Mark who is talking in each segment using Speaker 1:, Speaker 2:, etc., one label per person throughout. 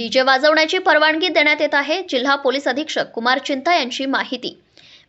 Speaker 1: DJ वाजवण्याची परवानगी देण्यात येत आहे. जिल्हा पोलीस अधीक्षक कुमार चिंता यांची माहिती.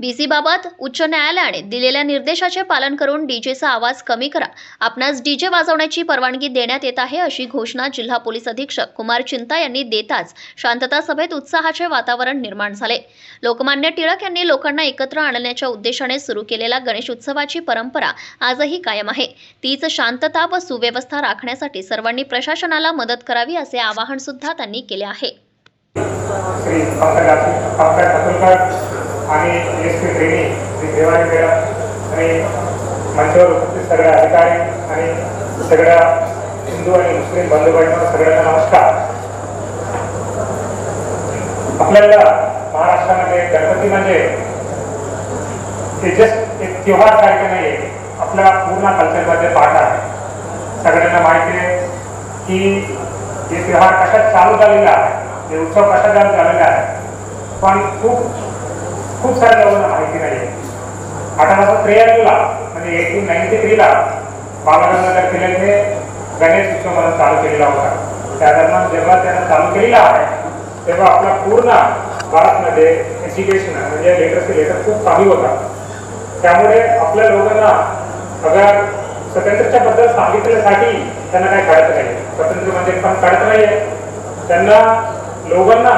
Speaker 1: बीसीबाबत उच्च न्यायालयाने दिलेल्या निर्देशाचे पालन करून डीजेचा आवाज कमी करा. आपणास डीजे वाजवण्याची परवानगी देण्यात येत आहे अशी घोषणा जिल्हा पोलीस अधीक्षक कुमार चिंता यांनी देताच शांतता सभेत उत्साहाचे वातावरण निर्माण झाले. लोकमान्य टिळक यांनी लोकांना एकत्र आणण्याच्या उद्देशाने सुरू केलेल्या गणेश उत्सवाची परंपरा आजही कायम आहे. तीच शांतता व सुव्यवस्था राखण्यासाठी सर्वांनी प्रशासनाला मदत करावी असे आवाहन सुद्धा त्यांनी केले आहे.
Speaker 2: आणि एस पी ट्रेनी श्री देवानी मॅडम आणि मंचावर उपस्थित सगळ्या अधिकारी आणि सगळ्या हिंदू आणि मुस्लिम बंधू सगळ्यांना नमस्कार. आपल्याला महाराष्ट्रामध्ये गणपती म्हणजे ते जस्ट एक त्योहार सारखे नाही आपल्या पूर्ण कल्चरमध्ये पाठ आहे. सगळ्यांना माहिती आहे की हे त्योहार कशात चालू झालेला आहे हे उत्सव कशा चालू झालेला आहे. पण खूप खूप साऱ्या लोकांना माहिती नाही आहे अठराशे त्र्याण्णवला म्हणजे एटीन नाईन्टी थ्रीला बालगंगाधर तिलकने गणेश उत्सव म्हणून चालू केलेला होता. त्या दरम्यान जेव्हा त्यानं चालू केलेला आहे तेव्हा आपला पूर्ण भारतमध्ये एज्युकेशन म्हणजे लेटरचे लेटर खूप कमी होता. त्यामुळे आपल्या लोकांना अगर स्वतंत्रच्या बद्दल सांगितल्यासाठी त्यांना काही कळत नाही. स्वतंत्र म्हणजे पण कळत नाही त्यांना लोकांना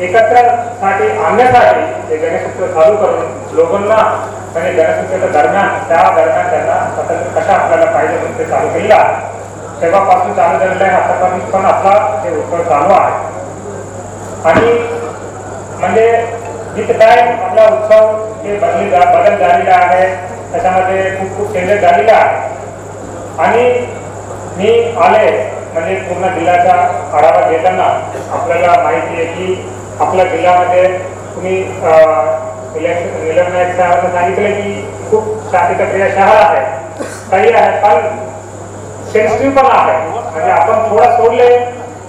Speaker 2: एकत्रसाठी आणण्यासाठी ते गणेशोत्सव चालू करून लोकांना म्हणजे गणेशोत्सवाच्या दरम्यान त्या दरम्यान त्यांना स्वतंत्र कशा आपल्याला पाहिजे म्हणून ते चालू केला तेव्हापासून चालू झालेलं आहे आतापर्यंत पण आपला ते उत्सव चालू आहे. आणि म्हणजे जिथं काय आपला उत्सव हे बदली जा- बदल झालेला आहे त्याच्यामध्ये खूप खूप चेंजेस झालेला आहे आणि मी आले म्हणजे पूर्ण जिल्ह्याचा आढावा घेताना आपल्याला माहिती आहे की आपल्या जिल्ह्यामध्ये तुम्ही इलेक्शन निलम साहेबांना सांगितलं की खूप शांतताप्रिय शहर आहे काही आहे पण सेन्सिटिव्ह पण आहे म्हणजे आपण थोडं सोडले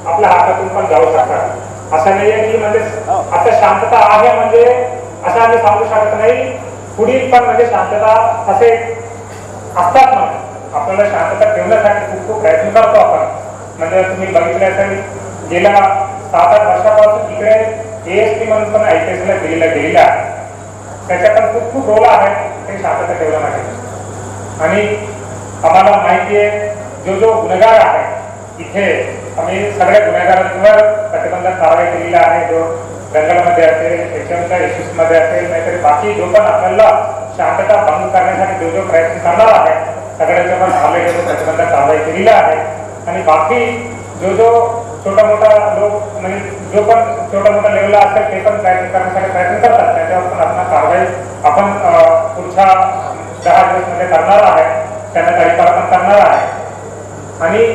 Speaker 2: आपल्या हातातून पण जाऊ शकतात. असं नाही आहे की म्हणजे आता शांतता आहे म्हणजे असं आम्ही सांगू शकत नाही. पुढील पण म्हणजे शांतता असे असतात ना आपल्याला शांतता ठेवण्यासाठी खूप खूप प्रयत्न करतो आपण. म्हणजे तुम्ही बघितलं असेल गेल्या सात आठ वर्षापासून इकडे एस टी म्हणून पण आय पी एसला दिलेला गेलेला आहे त्याच्या पण खूप खूप रोल आहे. ते शांतता ठेवण्यासाठी आणि आम्हाला माहिती आहे जो जो गुन्हेगार आहे इथे आम्ही सगळ्या गुन्हेगारांवर प्रतिबंधक कारवाई केलेली आहे. जो जंगलमध्ये असेल एचएमच्या इश्यूजमध्ये असेल नाहीतरी बाकी जो पण आपल्याला शांतता भंग करण्यासाठी जो जो प्रयत्न करणार आहे सगळ्याच्या पण आले प्रतिबंधक कारवाई केलेली आहे. आणि बाकी जो जो छोटा मोठा लोक म्हणजे जो पण छोटा मोठा लेवलला असेल ते पण प्रयत्न करण्यासाठी प्रयत्न करतात. त्याच्यावर पण आपण कारवाई आपण पुढच्या दहा दिवसमध्ये करणार आहे. त्यांना तारीख आपण करणार आहे. आणि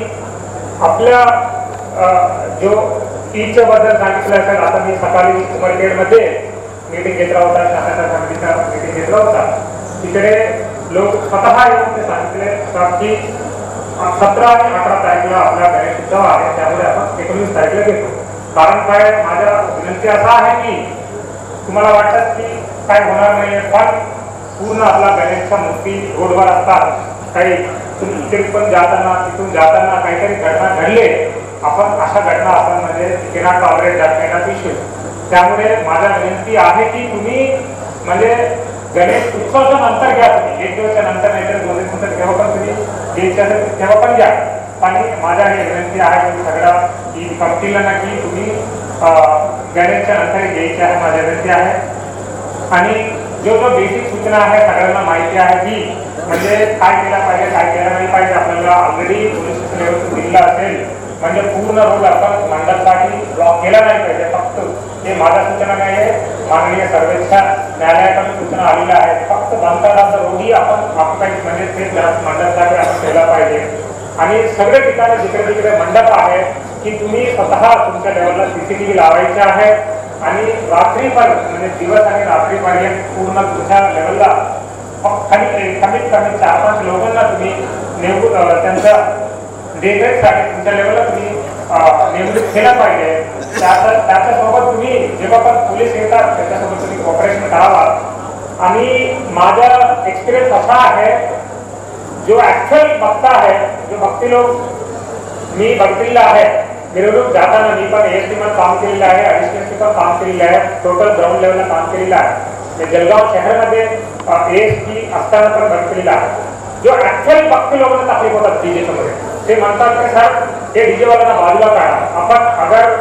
Speaker 2: आपल्या अं, जो फीच्या बद्दल सांगितलं असेल आता मी सकाळी उमरखेडमध्ये मीटिंग घेतला होता शासनाच्या समितीचा मीटिंग घेतला होता तिकडे लोक स्वतः येऊन ते सांगितले की सतरा आणि अठरा तारखेला आपला गणेश उत्सव आहे. त्यामुळे आपण एकोणीस तारखेला घेतो. कारण काय माझ्या विनंती असा आहे की तुम्हाला वाटत की काय होणार नाही पण पूर्ण आपला गणेशच्या मूर्ती रोडवर असतात काही तुम्ही पण जाताना तिथून जाताना काहीतरी घटना घडले आपण अशा घटना आपण म्हणजे किनार टॉलरेट जात त्यामुळे माझा विनंती आहे की तुम्ही म्हणजे गणेश उत्सवाच्या नंतर घ्या तुम्ही. एक दिवसाच्या नंतर नाही तर दोन दिवसानंतर तेव्हा पण तुम्ही. घ्यायचे असेल तेव्हा पण घ्या. आणि माझ्या हे विनंती आहे की सगळ्या की कंपनीला ना की तुम्ही अं, गणेशच्या नंतर घ्यायची आहे माझ्या विनंती आहे. आणि जो जो बेसिक सूचना आहे सगळ्यांना माहिती आहे की म्हणजे काय केलं पाहिजे काय केलं नाही पाहिजे आपल्याला ऑलरेडी पोलीस स्टेशन लेवल असेल म्हणजे पूर्ण रोड आपण मांडलसाठी ब्लॉक केला नाही पाहिजे. फक्त हे माझ्या सूचना नाही आहे? माननीय सर्वेच्या न्यायालयाकडून सूचना आलेल्या आहेत. फक्त बांधकामाचा रोडही आपण म्हणजे ते मांडलसाठी आपण केला पाहिजे. आणि सगळे ठिकाणी जिकडे तिकडे मंडप आहे की तुम्ही स्वतः तुमच्या लेवलला सी सी टी व्ही लावायचे आहे. आणि रात्री पण म्हणजे दिवस आणि रात्री पर्यंत पूर्ण तुमच्या लेवलला खाली कमीत कमी चार पाच लोकांना तुम्ही नेमू अं, त्यांच्या देखरेखसाठी तुमच्या लेवलला तुम्ही नेमणूक केला पाहिजे. त्याच्या त्याच्यासोबत तुम्ही जेव्हा पण पोलीस येतात त्याच्यासोबत तुम्ही कॉपरेशन करावा. आणि माझा एक्सपिरियन्स असा आहे जो ॲक्च्युअल बघता आहे जो भक्ती लोक मी भक्तीला आहे. मिरवणूक जाताना मी पण एसमध्ये काम केलेलं आहे अडिशनल पण काम केलेलं आहे टोटल ग्राउंड लेवलला काम केलेलं आहे. जलगाव जळगाव शहरामध्ये एस टी असताना पण भक्तीला आहे. जो ॲक्च्युअल भक्ती लोकांना तकलीफ होतात बीजेपीमध्ये ते म्हणतात की सर हे डीजेवाल्यांना बाजूला काढा. आपण अगर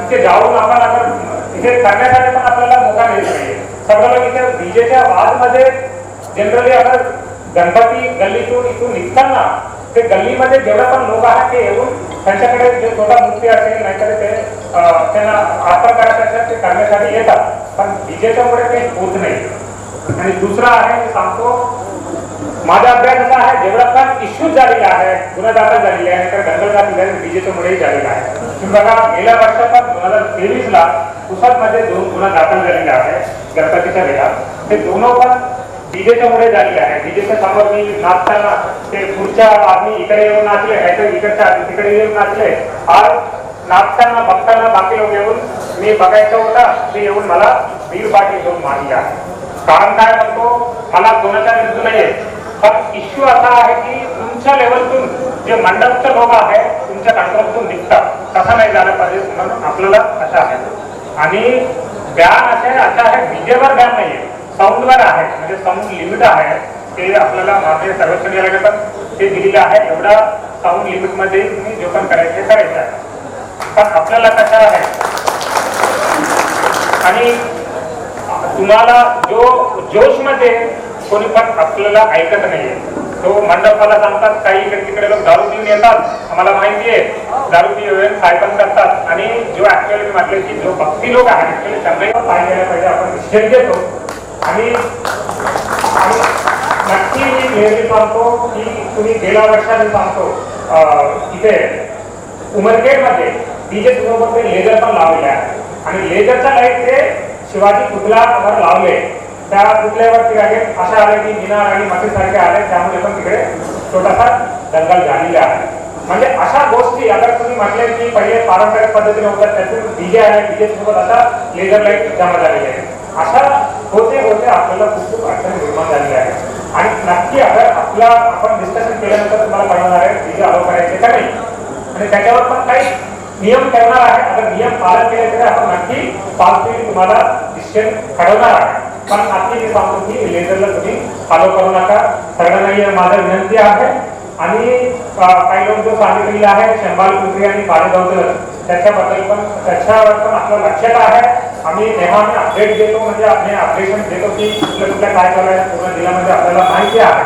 Speaker 2: तिथे जाऊन आपण अगर तिथे करण्यासाठी पण आपल्याला मोठा मिळत नाही सगळं इथे डीजेच्या वादमध्ये जनरली अगर गणपती गल्लीतून इथून निघताना ते गल्लीमध्ये जेवढा पण लोक आहेत ते येऊन त्यांच्याकडे जे छोटा मुक्ती असेल नाहीतर ते त्यांना अर्पण करायचं असेल ते करण्यासाठी येतात. पण डीजेच्यामुळे काही ते होत नाही. आणि दुसरा आहे मी सांगतो माझा अभ्यास असा आहे जेवढा पण इश्यू झालेला आहे गुन्हा दाखल झालेले आहे तर दंगल दाखल झाले डीजेच्या झालेला आहे. तुम्ही बघा गेल्या वर्षापासून दोन हजार तेवीस ला मध्ये दोन गुन्हा दाखल झालेले आहे गणपतीच्या वेळा ते दोन पण विजेच्यामुळे झालेले आहे. विजेच्या समोर मी नाचताना ते पुढच्या आदमी इकडे येऊन नाचले नाहीतर इकडच्या आदमी तिकडे येऊन नाचले. आज नाचताना बघताना बाकी लोक येऊन मी बघायचा होता ते येऊन मला वीर बाटी घेऊन मारली आहे. कारण काय म्हणतो? मला कोणाच्या विरुद्ध नाहीये पण इश्यू असा आहे की तुमच्या लेवलतून जे मंडपचे लोक आहे तुमच्या कंट्रोलतून निघतात. तसं नाही झालं पाहिजे म्हणून आपल्याला असं आहे आणि बॅन असे असं आहे विजेवर बॅन नाहीये. साऊंडवर आहे म्हणजे साऊंड लिमिट आहे. ते आपल्याला माझे सर्वोच्च न्यायालयाकडे ते दिलेलं आहे. एवढा साऊंड लिमिटमध्ये तुम्ही जे पण करायचे करायचं आहे. पण आपल्याला कसं आहे आणि तुम्हाला जो जोशमध्ये कोणी पण आपल्याला ऐकत नाहीये. तो मंडपाला सांगतात काही इकडे तिकडे लोक दारू पिऊन येतात. आम्हाला माहिती आहे दारू पिऊन सायपण करतात. आणि जो ऍक्च्युअली मी म्हटलं की जो भक्ती लोक आहे ऍक्च्युअली त्यांनाही पाहिजे पाहिजे आपण निषेध घेतो. आणि नक्की मी नेहमी सांगतो की तुम्ही गेल्या वर्षाने सांगतो अं, इथे उमरखेडमध्ये डीजे सोबत लेझर पण लावले आहे आणि लेझरच्या लाइट ते शिवाजी पुतळ्यावर लावले? त्या पुतळ्यावरती आहे. अशा आले की मिनार आणि मशीसारखे आले. त्यामुळे पण तिकडे छोटासा दंगल झालेला आहे. म्हणजे अशा गोष्टी अगर तुम्ही म्हटले की पहिले पारंपरिक पद्धतीने होतात त्यातून डीजे आहे डीजे सोबत असा लेझर लाइट जमा झालेली आहे. अशा होते होते आपल्याला खूप खूप अडचणी निर्माण झालेली आहे आणि नक्की अगर आपला आपण डिस्कशन केल्यानंतर तुम्हाला कळणार आहे डीजे अलो करायचे का नाही. आणि त्याच्यावर पण काही नियम करणार आहे. अगर नियम पालन केले तर आपण नक्की पाच तुम्हाला डिसिशन ठरवणार आहे. पण नक्की मी सांगतो की लेझरला तुम्ही फॉलो करू नका. सगळ्यांना ही माझा विनंती आहे. आणि काही लोक जो सांगितलेला आहे शंभाल कुत्री आणि पाडेगावकर त्याच्याबद्दल पण त्याच्यावर पण आपलं लक्षात आहे. आम्ही नेहमी अपडेट देतो म्हणजे आम्ही अपडेशन देतो की कुठल्या कुठल्या काय करायचं पूर्ण जिल्ह्यामध्ये आपल्याला माहिती आहे.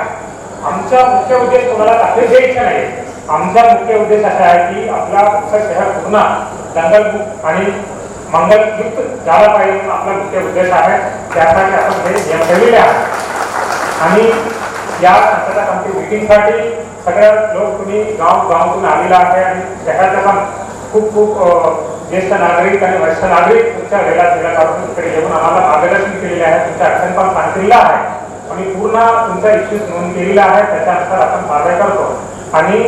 Speaker 2: आमचा मुख्य उद्देश तुम्हाला तकलीफ द्यायचा नाही. आमचा मुख्य उद्देश असा आहे की आपला शहर पूर्ण दंगलमुक्त आणि मंगलयुक्त झाला पाहिजे आपला मुख्य उद्देश आहे. त्यासाठी आपण हे नियम ठेवलेले आहे. आणि या शांतता कमिटी मिटिंगसाठी सगळ्या लोक तुम्ही गाव गावातून आलेला आहे आणि शहराच्या पण खूप खूप ज्येष्ठ नागरिक आणि वरिष्ठ नागरिक तुमच्या वेळा वेळा काढून येऊन आम्हाला मार्गदर्शन केलेले आहे. तुमच्या अडचण पण सांगितलेलं आहे. आणि पूर्ण तुमचा इश्यूज नोंद केलेला आहे. त्याच्यानुसार आपण कारवाई करतो. आणि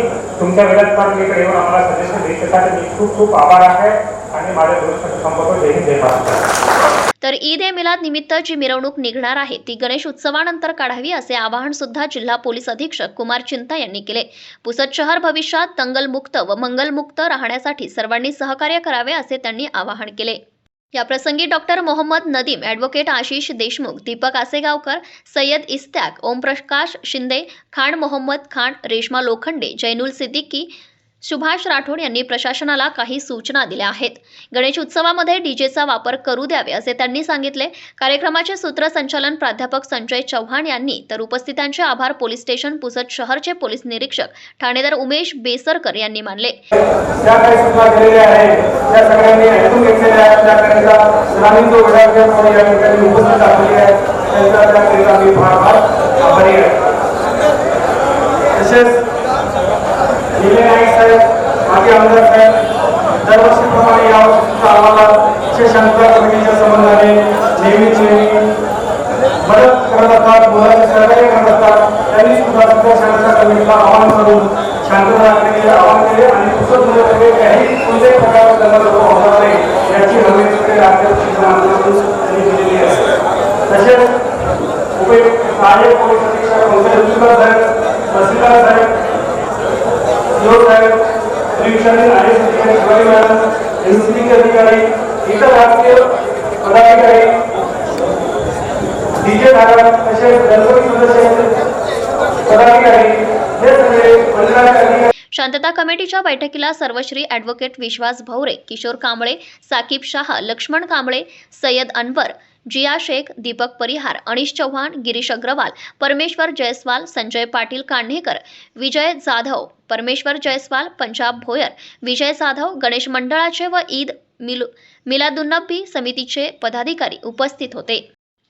Speaker 2: तुमच्या वेळात पण मी इकडे येऊन आम्हाला सजेशन द्यायच्यासाठी मी खूप खूप आभार आहे. आणि माझ्या दोन संपर्क जय हिंद जय महाराष्ट्र.
Speaker 1: तर ईद ए मिलाद निमित्त जी मिरवणूक निघणार आहे ती गणेश उत्सवानंतर काढावी असे आवाहन सुद्धा जिल्हा पोलीस अधीक्षक कुमार चिंता यांनी केले. पुसद शहर भविष्यात दंगलमुक्त व मंगलमुक्त राहण्यासाठी सर्वांनी सहकार्य करावे असे त्यांनी आवाहन केले. या प्रसंगी डॉक्टर मोहम्मद नदीम ॲडव्होकेट आशिष देशमुख दीपक आसेगावकर सय्यद इस्त्याक ओमप्रकाश शिंदे खान मोहम्मद खान रेश्मा लोखंडे जैनुल सिद्दीकी सुभाष राठोड यांनी प्रशासनाला काही सूचना दिल्या आहेत. गणेश उत्सवामध्ये डीजेचा वापर करू द्यावे असे त्यांनी सांगितले. कार्यक्रमाचे सूत्रसंचालन प्राध्यापक संजय चव्हाण यांनी तर उपस्थितांचे आभार पोलीस स्टेशन पुसद शहरचे पोलीस निरीक्षक ठाणेदार उमेश बेसरकर यांनी मानले.
Speaker 3: तसेच निले नाईक साहेब माजी आमदार साहेब दरवर्षीप्रमाणे यावर्षी आम्हाला विशेष शांतता संबंधाने नेहमीच मदत करत असतात मुलांचे सहकार्य करत असतात. त्यांनी सुद्धा सुद्धा शांतता कमिटीला आवाहन करून शांतता राखण्याचे आवाहन केले आणि पुस्तक काही म्हणजे कोणत्याही प्रकारचा दंगल होणार नाही याची हमी तिकडे राज्यात दिलेली तसेच उपयुक्त सहाय्यक पोलीस अधीक्षक साहेब तहसीलदार साहेब साहेब अधिकारी शिवाजी इतर राजकीय पदाधिकारी डीजे तसेच गणपती सदस्य पदाधिकारी हे सगळे मंडळाचे
Speaker 1: शांतता कमिटीच्या बैठकीला सर्वश्री ॲडव्होकेट विश्वास भवरे किशोर कांबळे साकीब शाह लक्ष्मण कांबळे सय्यद अनवर जिया शेख दीपक परिहार अनिश चव्हाण गिरीश अग्रवाल परमेश्वर जयस्वाल संजय पाटील कान्हेकर विजय जाधव परमेश्वर जयस्वाल पंजाब भोयर विजय जाधव गणेश मंडळाचे व ईद मिल मिलादुन्नबी समितीचे पदाधिकारी उपस्थित होते.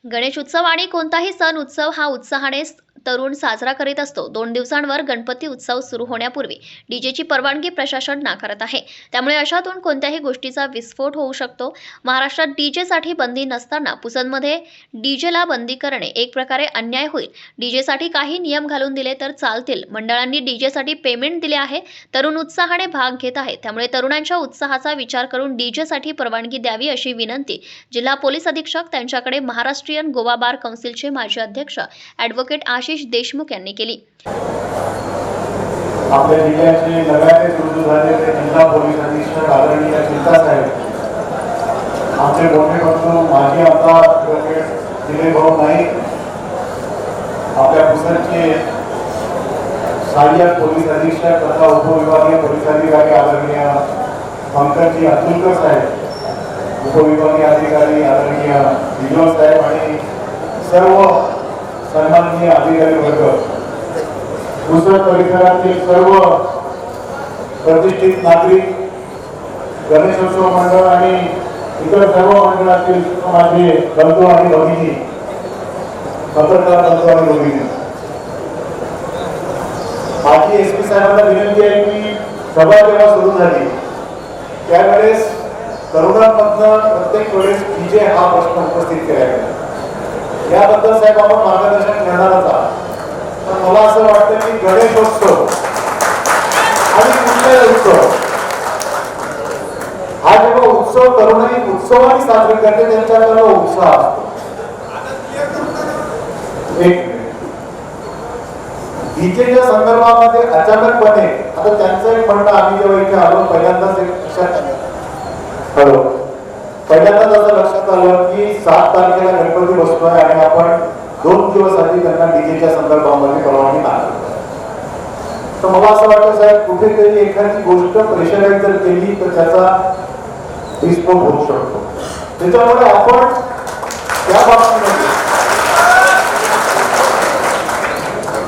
Speaker 1: गणेश उत्सव आणि कोणताही सण उत्सव हा उत्साहाने तरुण साजरा करीत असतो. दोन दिवसांवर गणपती उत्सव सुरू होण्यापूर्वी डीजेची परवानगी प्रशासन नाकारत आहे. त्यामुळे अशातून कोणत्याही गोष्टीचा विस्फोट होऊ शकतो. महाराष्ट्रात डीजेसाठी बंदी नसताना पुसनमध्ये डीजेला बंदी करणे एक प्रकारे अन्याय होईल. डीजेसाठी काही नियम घालून दिले तर चालतील. मंडळांनी डीजेसाठी पेमेंट दिले आहे. तरुण उत्साहाने भाग घेत आहे. त्यामुळे तरुणांच्या उत्साहाचा विचार करून डीजेसाठी परवानगी द्यावी अशी विनंती जिल्हा पोलीस अधीक्षक त्यांच्याकडे महाराष्ट्रीयन गोवा बार कौन्सिलचे माजी अध्यक्ष ॲडव्होकेट आशिष देशमुख यांनी केली.
Speaker 4: आपल्या जिल्ह्याचे नव्याने सुरू झालेले जिल्हा पोलीस अधीक्षक आदरणीय चिंता साहेब. आमचे मोठे बंधू, माजी आमदार दिलीप भाऊ नाईक. आपल्या पुसदचे सहाय्यक पोलीस अधीक्षक तथा उपविभागीय पोलीस अधिकारी आदरणीय पंकजी अतुलकर साहेब. उपविभागीय अधिकारी आदरणीय विजय साहेब आणि सर्व सन्माननीय अधिकारी वर्ग दुसऱ्या परिसरातील सर्व प्रतिष्ठित नागरिक गणेशोत्सव मंडळ आणि इतर सर्व मंडळातील माझे बंधू आणि भगिनी पत्रकार बंधू आणि भगिनी. माझी एस पी साहेबांना विनंती आहे की सभा जेव्हा सुरू झाली त्यावेळेस तरुणांमधनं प्रत्येक वेळेस विजय हा प्रश्न उपस्थित केला गेला याबद्दल साहेब आपण मार्गदर्शन घेणारच आहात पण मला असं वाटतं की गणेशोत्सव आणि कुठलाही उत्सव हा जेव्हा उत्सव तरुणाई उत्सवाने साजरे करते त्यांच्याकडे उत्साह असतो. एक डीजेच्या संदर्भामध्ये अचानकपणे आता त्यांचं एक म्हणणं आम्ही जेव्हा इथे आलो पहिल्यांदाच एक हॅलो. पहिल्यांदा सात तारखेला गणपती बसतोय आणि आपण दोन दिवस आधी त्यांना डीजेच्या संदर्भामध्ये परवानगी मागतो तर मला असं वाटतं साहेब कुठेतरी एखादी गोष्ट प्रेशराईज जर केली तर त्याचा विस्फोट होऊ शकतो. त्याच्यामुळे आपण त्या बाबतीमध्ये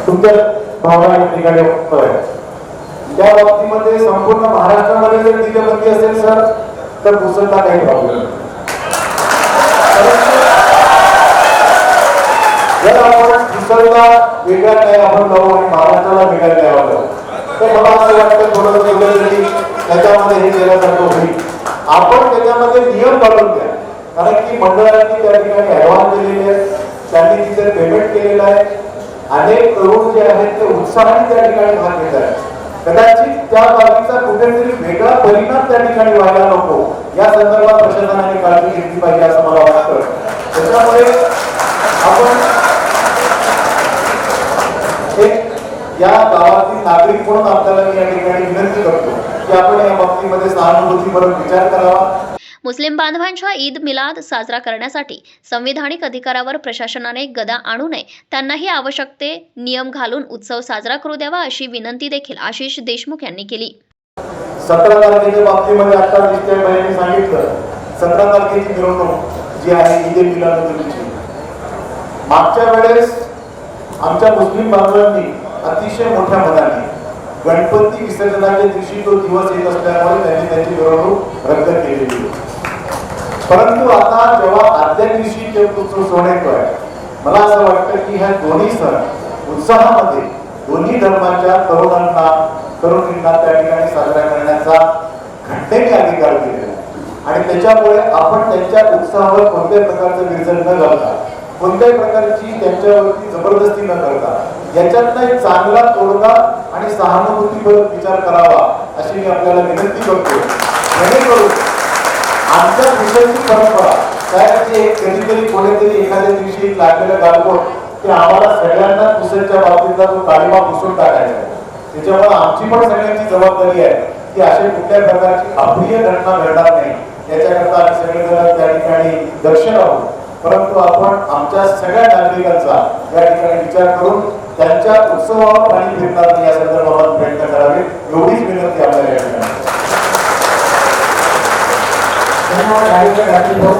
Speaker 4: तुमच्या भावना या ठिकाणी व्यक्त आहे त्या बाबतीमध्ये संपूर्ण महाराष्ट्रामध्ये जर डीजे बंदी असेल सर तर दुसरं काही प्रॉब्लेम आपण वेगळा काय आपण लावू आणि महाराष्ट्राला वेगळा न्याय लावू तर मला असं वाटतं थोडं कुठेतरी त्याच्यामध्ये हे जातो होईल. आपण त्याच्यामध्ये नियम घालून द्या. कारण की मंडळांनी त्या ठिकाणी ऍडव्हान्स दिलेले आहेत. त्यांनी तिथे पेमेंट केलेलं आहे. अनेक तरुण जे आहेत ते उत्साहाने त्या ठिकाणी भाग घेत आहेत. कदाचित त्या बाबीचा कुठेतरी वेगळा परिणाम त्या ठिकाणी व्हायला नको. या संदर्भात प्रशासनाने काळजी घेतली पाहिजे असं मला वाटतं. त्याच्यामुळे आपण एक या गावातील नागरिक म्हणून आपल्याला मी या ठिकाणी विनंती करतो की आपण या बाबतीमध्ये सहानुभूतीपूर्वक विचार करावा.
Speaker 1: मुस्लिम बांधवांच्या ईद मिलाद साजरा करण्यासाठी संविधानिक अधिकारावर प्रशासनाने गदा आणू नये. त्यांनाही आवश्यक ते नियम घालून उत्सव साजरा करू द्यावा अशी विनंती देखील आशिष देशमुख यांनी केली.
Speaker 4: सतरा तारखेच्या बाबतीमध्ये आता भाईंनी सांगितलं. सतरा तारखेची मिरवणूक जी आहे ईद मिलादुन्नबीची मागच्या वेळेस आमच्या मुस्लिम बांधवांनी अतिशय मोठ्या मनाने गणपती विसर्जनाच्या दिवशी तो दिवस येत असल्यामुळे त्यांनी त्यांची मिरवणूक रद्द केलेली होती. परंतु आता जेव्हा आदल्या दिवशी ते उत्सव मला असं वाटतं की ह्या दोन्ही सण उत्साहामध्ये दोन्ही धर्माच्या तरुणांना तरुणींना त्या ठिकाणी साजरा करण्याचा घटनेने अधिकार दिलेला आणि त्याच्यामुळे आपण त्यांच्या उत्साहावर कोणत्याही प्रकारचं विरजन न घालता कोणत्याही प्रकारची त्यांच्यावरती जबरदस्ती न करता याच्यातनं एक चांगला तोडगा आणि सहानुभूतीपूर्वक विचार करावा अशी मी आपल्याला विनंती करतो जेणेकरून आमच्या विषयाची परंपरा त्याची कधीतरी कोणीतरी एखाद्या दिवशी लागलेलं गालबोट ते आम्हाला सगळ्यांना दुसऱ्याच्या बाबतीतला तो काळीमा पुसून टाकायचा आहे. त्याच्यामुळे आमची पण सगळ्यांची जबाबदारी आहे की अशा कुठल्या प्रकारची अप्रिय घटना घडणार नाही याच्याकरता आम्ही सगळेजण त्या ठिकाणी दक्ष राहू परंतु आपण आमच्या सगळ्या नागरिकांचा या ठिकाणी विचार करून त्यांच्या उत्सवावर पाणी फिरणार नाही या संदर्भात प्रयत्न करावे. एवढीच विनंती आपल्याला या ठिकाणी.
Speaker 3: धन्यवाद भाऊ.